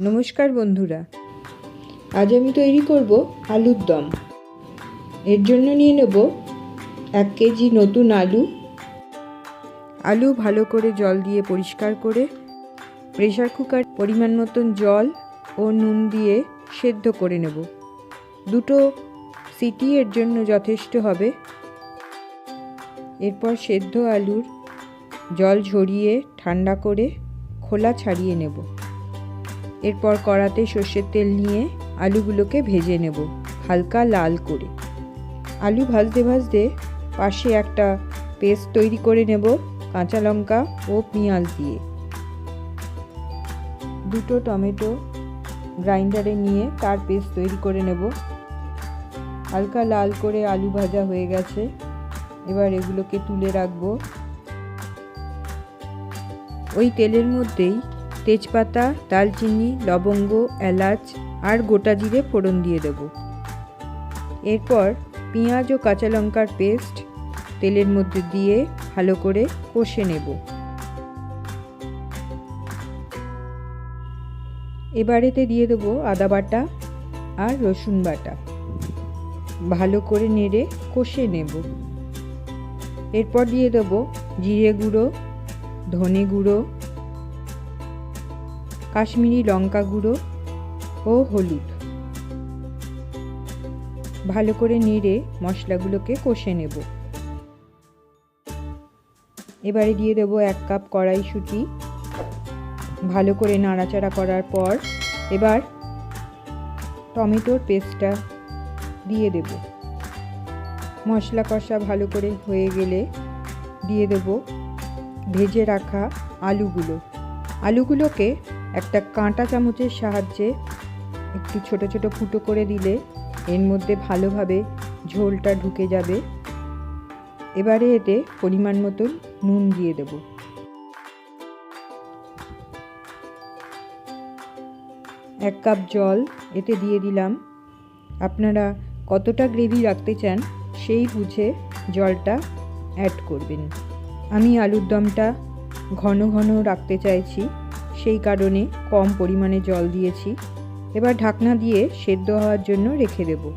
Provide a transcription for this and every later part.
নমস্কার বন্ধুরা। আজ আমি তৈরি করব আলুর দম। এর জন্য নিয়ে নেব এক কেজি নতুন আলু। আলু ভালো করে জল দিয়ে পরিষ্কার করে প্রেশার কুকার পরিমাণ মতন জল ও নুন দিয়ে সেদ্ধ করে নেব। দুটো সিটি এর জন্য যথেষ্ট হবে। এরপর সেদ্ধ আলুর জল ঝরিয়ে ঠান্ডা করে খোলা ছাড়িয়ে নেব। এরপর কড়াতে সর্ষের তেল নিয়ে আলুগুলোকে ভেজে নেব, হালকা লাল করে। আলু ভাজতে ভাজতে পাশে একটা পেস্ট তৈরি করে নেব, কাঁচা লঙ্কা ও পেঁয়াজ দিয়ে। দুটো টমেটো গ্রাইন্ডারে নিয়ে তার পেস্ট তৈরি করে নেব। হালকা লাল করে আলু ভাজা হয়ে গেছে, এবার এগুলোকে তুলে রাখব। ওই তেলের মধ্যেই তেজপাতা দালচিনি লবঙ্গ, এলাচ আর গোটা জিরে ফোড়ন দিয়ে দেব। এরপর পেঁয়াজ ও কাঁচা লঙ্কার পেস্ট তেলের মধ্যে দিয়ে ভালো করে কষে নেব। এবারেতে দিয়ে দেবো আদা বাটা আর রসুন বাটা। ভালো করে নেড়ে কষে নেব। এরপর দিয়ে দেবো জিরে গুঁড়ো, ধনে গুঁড়ো কাশ্মীরি লঙ্কা গুঁড়ো ও হলুদ। ভালো করে নেড়ে মশলাগুলোকে কষে নেব। এবারে দিয়ে দেবো এক কাপ কড়াইশুঁটি। ভালো করে নাড়াচাড়া করার পর এবার টমেটোর পেস্টটা দিয়ে দেব। মশলা কষা ভালো করে হয়ে গেলে দিয়ে দেব ভেজে রাখা আলুগুলো। আলুগুলোকে একটা কাঁটা চামচের সাহায্যে একটু ছোট ছোট ফুটো করে দিলে এর মধ্যে ভালোভাবে ঝোলটা ঢুকে যাবে। এবারে এতে পরিমাণ মতন নুন দিয়ে দেব। এক কাপ জল এতে দিয়ে দিলাম। আপনারা কতটা গ্রেভি রাখতে চান সেই বুঝে জলটা অ্যাড করবেন। আমি আলুর দমটা ঘন ঘন রাখতে চাইছি। সেই কারণে কম পরিমাণে জল দিয়েছি। এবার ঢাকনা দিয়ে সেদ্ধ হওয়ার জন্য রেখে দেব।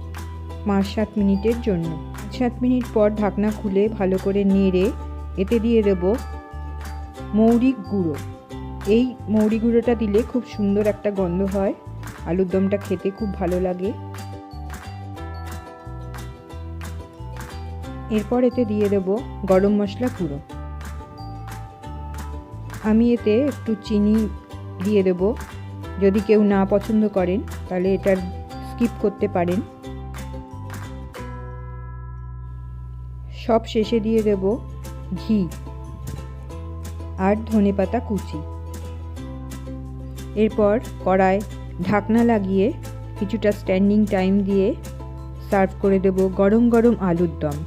পাঁচ সাত মিনিটের জন্য। সাত মিনিট পর ঢাকনা খুলে ভালো করে নেড়ে এতে দিয়ে দেব মৌরি গুঁড়ো। এই মৌরি গুঁড়োটা দিলে খুব সুন্দর একটা গন্ধ হয়। আলুর দমটা খেতে খুব ভালো লাগে। এরপর এতে দিয়ে দেব গরম মশলা গুঁড়ো। আমি এতে একটু চিনি দিয়ে দেব। যদি কেউ না পছন্দ করেন, তাহলে এটা স্কিপ করতে পারেন। সব শেষে দিয়ে দেব ঘি আর ধনে পাতা কুচি। এরপর কড়ায় ঢাকনা লাগিয়ে কিছুটা স্ট্যান্ডিং টাইম দিয়ে সার্ভ করে দেব গরম গরম আলুর দম।